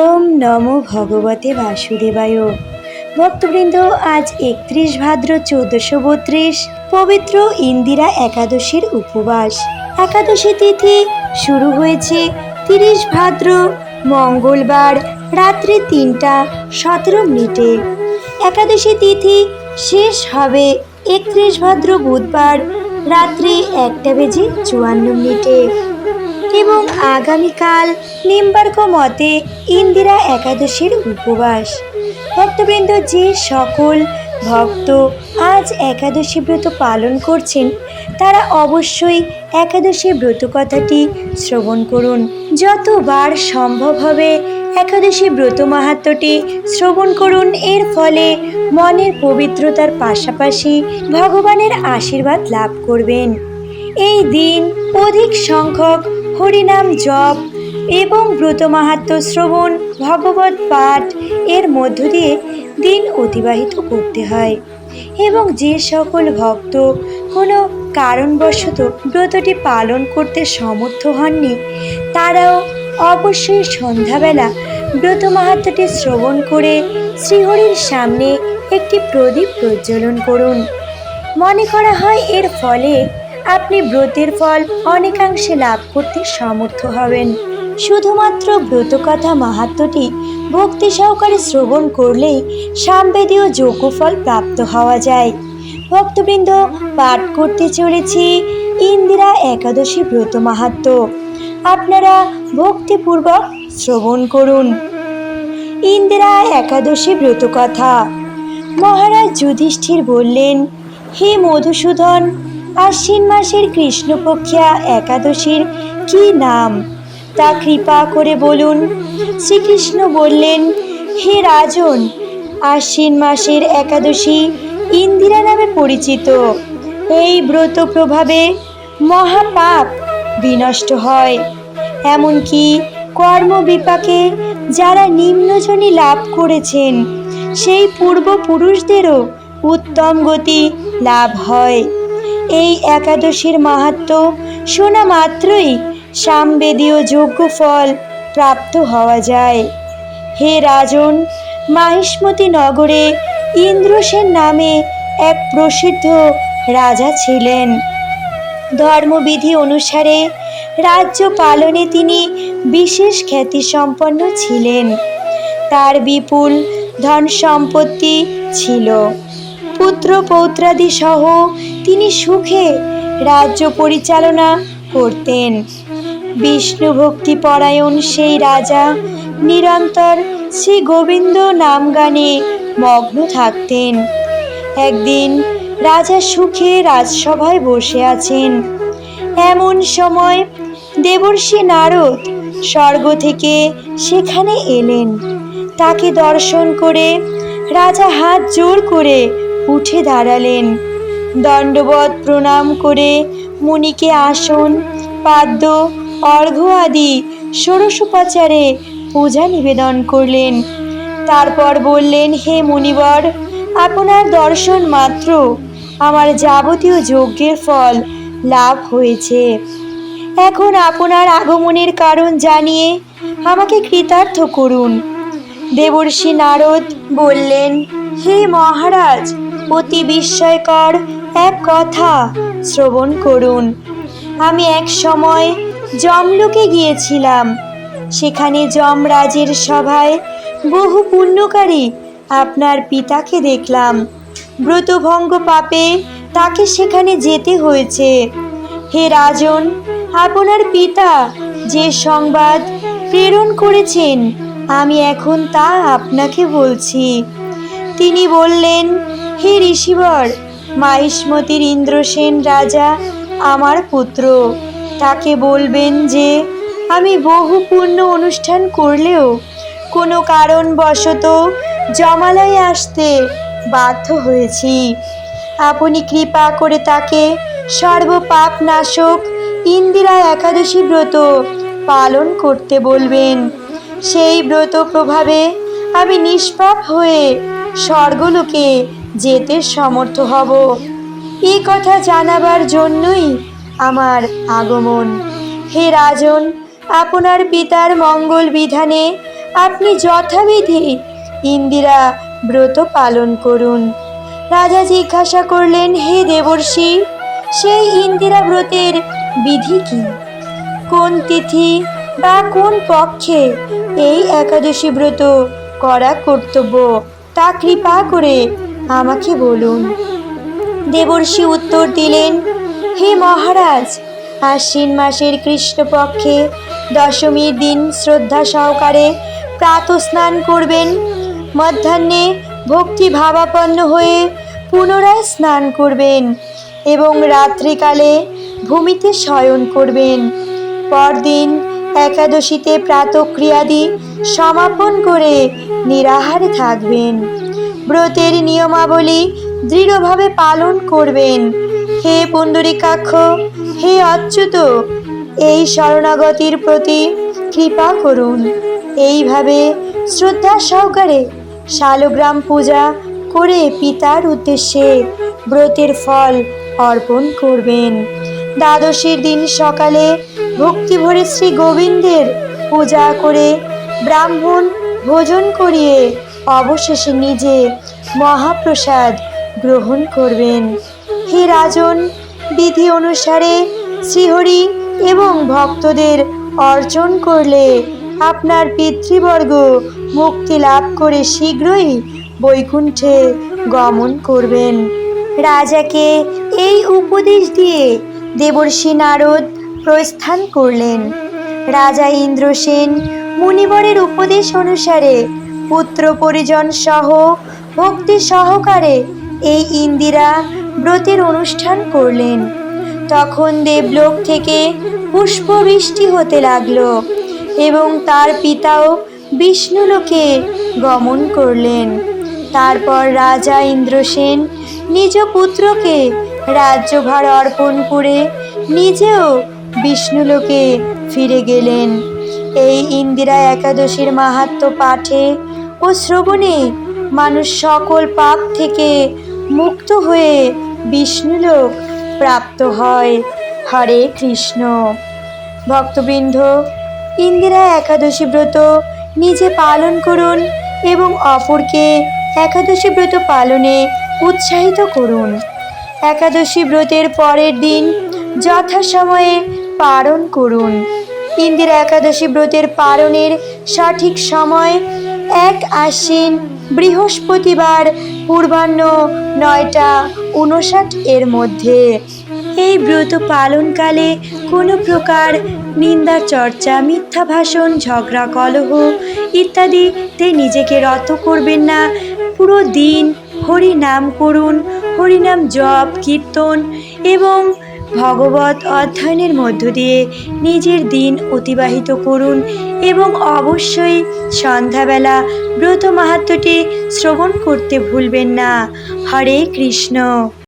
ওম নমো ভগবতে বাসুদেবায়। ভক্তবৃন্দ, আজ একত্রিশ ভাদ্র চোদ্দশো বত্রিশ, পবিত্র ইন্দিরা একাদশীর উপবাস। একাদশী তিথি শুরু হয়েছে তিরিশ ভাদ্র, মঙ্গলবার রাত্রি তিনটা সতেরো মিনিটে। একাদশী তিথি শেষ হবে একত্রিশ ভাদ্র বুধবার রাত্রি একটা বেজে চুয়ান্ন মিনিটে। এবং আগামীকাল নিম্বার্ক মতে ইন্দিরা একাদশীর উপবাস। ভক্তবৃন্দ যে সকল ভক্ত আজ একাদশী ব্রত পালন করছেন, তারা অবশ্যই একাদশী ব্রত কথাটি শ্রবণ করুন। যতবার সম্ভব হবে একাদশী ব্রত মাহাত্মটি শ্রবণ করুন। এর ফলে মনের পবিত্রতার পাশাপাশি ভগবানের আশীর্বাদ লাভ করবেন। এই দিন অধিক সংখ্যক হরিনাম জপ এবং ব্রত মাহাত্ম শ্রবণ ভগবত পাঠ এর মধ্য দিয়ে দিন অতিবাহিত করতে হয়। এবং যে সকল ভক্ত কোনো কারণবশত ব্রতটি পালন করতে সমর্থ হননি, তারাও অবশ্যই সন্ধ্যাবেলা ব্রত মাহাত্মটি শ্রবণ করে শ্রীহরির সামনে একটি প্রদীপ প্রজ্বলন করুন। মনে করা হয় এর ফলে আপনি ব্রতের ফল অনেকাংশে লাভ করতে সমর্থ হবেন। শুধুমাত্র ব্রতকথা মাহাত্মটি ভক্তি সহকারে শ্রবণ করলেই সামবেদীয় যোগ্যফল প্রাপ্ত হওয়া যায়। ভক্তবৃন্দ, পাঠ করতে চলেছি ইন্দিরা একাদশী ব্রত মাহাত্ম। আপনারা ভক্তিপূর্বক শ্রবণ করুন। ইন্দিরা একাদশী ব্রত কথা মহারাজ যুধিষ্ঠির বললেন, হে মধুসূদন আশ্বিন মাসের কৃষ্ণপক্ষিয়া একাদশীর কি নাম? তা কৃপা করে বলুন। শ্রীকৃষ্ণ বললেন, হে রাজন, আশ্বিন মাসের একাদশী ইন্দিরা নামে পরিচিত। এই ব্রত প্রভাবে মহাপাপ বিনষ্ট হয়। এমনকি কর্মবিপাকে যারা নিম্নজনী লাভ করেছেন, সেই পূর্বপুরুষদেরও উত্তম গতি লাভ হয়। এই একাদশীর মাহাত্ম শোনা মাত্রই সামবেদীয় যোগ্য ফল প্রাপ্ত হওয়া যায়। হে রাজন, মাহিষ্মতি নগরে ইন্দ্রসেন নামে এক প্রসিদ্ধ রাজা ছিলেন। ধর্মবিধি অনুসারে রাজ্য পালনে তিনি বিশেষ খ্যাতিসম্পন্ন ছিলেন। তার বিপুল ধন সম্পত্তি ছিল। পুত্র পৌত্রাদি সহ তিনি সুখে রাজ্য পরিচালনা করতেন। বিষ্ণু ভক্তি পরায়ণ সেই রাজা নিরন্তর শ্রী গোবিন্দ নাম গানে মগ্ন থাকতেন। একদিন রাজা সুখে রাজসভায় বসে আছেন। এমন সময় দেবর্ষি নারদ স্বর্গ থেকে সেখানে এলেন। তাকে দর্শন করে রাজা হাত জোর করে উঠে দাঁড়ালেন। দণ্ডবত প্রণাম করে মুনিকে আসন, পাদ্য অর্ঘ্য আদি ষোড়শোপাচারে পূজা নিবেদন করলেন। তারপর বললেন, হে মুনিবর, আপনার দর্শন মাত্র। আমার যাবতীয় যজ্ঞের ফল লাভ হয়েছে। এখন আপনার আগমনের কারণ জানিয়ে আমাকে কৃতার্থ করুন। দেবর্ষি নারদ বললেন, হে মহারাজ, অতি বিস্ময়কর এক কথা শ্রবণ করুন। আমি এক সময় জমলোকে গিয়েছিলাম। সেখানে যমরাজের সভায় বহু পুণ্যকারী আপনার পিতাকে দেখলাম। ব্রতভঙ্গ পাপে তাকে সেখানে যেতে হয়েছে। হে রাজন, আপনার পিতা যে সংবাদ প্রেরণ করেছেন, আমি এখন তা আপনাকে বলছি। তিনি বললেন, হে ঋষিবর মাহিষ্মতির ইন্দ্রসেন রাজা আমার পুত্র। তাকে বলবেন যে, আমি বহু পূর্ণ অনুষ্ঠান করলেও কোনো কারণবশত জমালয়ে আসতে বাধ্য হয়েছি। আপনি কৃপা করে তাকে সর্বপাপ নাশক ইন্দিরা একাদশী ব্রত পালন করতে বলবেন। সেই ব্রত প্রভাবে আমি নিষ্পাপ হয়ে স্বর্গলোকে যেতে সমর্থ হব। এই কথা জানাবার জন্যই আমার আগমন। হে রাজন, আপনার পিতার মঙ্গল বিধানে আপনি যথাবিধি ইন্দিরা ব্রত পালন করুন। রাজা জিজ্ঞাসা করলেন, হে দেবর্ষি, সেই ইন্দিরা ব্রতের বিধি কি? কোন তিথি বা কোন পক্ষে এই একাদশী ব্রত করা কর্তব্য? তা কৃপা করে আমাকে বলুন। দেবর্ষি উত্তর দিলেন, হে মহারাজ, আশ্বিন মাসের কৃষ্ণপক্ষে দশমীর দিন শ্রদ্ধা সহকারে প্রাত স্নান করবেন। মধ্যাহ্নে ভক্তি ভাবাপন্ন হয়ে পুনরায় স্নান করবেন এবং রাত্রিকালে ভূমিতে শয়ন করবেন। পরদিন একাদশীতে প্রাতক্রিয়াদি সমাপন করে নিরাহারে থাকবেন। ব্রতের নিয়মাবলী দৃঢ়ভাবে পালন করবেন। হে পুণ্ডরিকাক্ষ হে অচ্যুত এই শরণাগতির প্রতি কৃপা করুন। এইভাবে শ্রদ্ধা সহকারে শালগ্রাম পূজা করে পিতার উদ্দেশ্যে ব্রতের ফল অর্পণ করবেন। দ্বাদশীর দিন সকালে ভক্তি ভরে শ্রী গোবিন্দের পূজা করে ব্রাহ্মণ ভোজন করিয়ে অবশেষে নিজে মহাপ্রসাদ গ্রহণ করবেন। হে রাজন, বিধি অনুসারে শ্রীহরি এবং ভক্তদের অর্জন করলে আপনার পিতৃবর্গ মুক্তি লাভ করে শীঘ্রই বৈকুণ্ঠে গমন করবেন। রাজাকে এই উপদেশ দিয়ে দেবর্ষি নারদ প্রস্থান করলেন। রাজা ইন্দ্রসেন মুনিবরের উপদেশ অনুসারে পুত্র পরিজন সহ ভক্তি সহকারে এই ইন্দিরা ব্রতের অনুষ্ঠান করলেন। তখন দেবলোক থেকে পুষ্পবৃষ্টি হতে লাগল এবং তার পিতাও বিষ্ণুলোকে গমন করলেন। তারপর রাজা ইন্দ্রসেন নিজ পুত্রকে রাজ্যভার অর্পণ করে নিজেও বিষ্ণুলোকে ফিরে গেলেন। এই ইন্দিরা একাদশীর মাহাত্ম্য পাঠে ও শ্রবণে মানুষ সকল পাপ থেকে মুক্ত হয়ে বিষ্ণুলোক প্রাপ্ত হয়। হরে কৃষ্ণ। ভক্তবৃন্দ, ইন্দিরা একাদশী ব্রত নিজে পালন করুন এবং অপরকে একাদশী ব্রত পালনে উৎসাহিত করুন। একাদশী ব্রতের পরের দিন যথাসময়ে পালন করুন। ইন্দিরা একাদশী ব্রতের পালনের সঠিক সময় এক আশ্বিন বৃহস্পতিবার পূর্বাহ্ন নয়টা উনষাট এর মধ্যে। এই ব্রত পালনকালে কোনো প্রকার নিন্দা, চর্চা, মিথ্যা ভাষণ, ঝগড়া, কলহ ইত্যাদিতে নিজেকে রত করবেন না। পুরো দিন হরি নাম করুন, হরিনাম জপ, কীর্তন এবং ভগবত অধ্যয়নের মধ্য দিয়ে নিজের দিন অতিবাহিত করুন এবং অবশ্যই সন্ধ্যাবেলা ব্রত মাহাত্মটি শ্রবণ করতে ভুলবেন না। হরে কৃষ্ণ।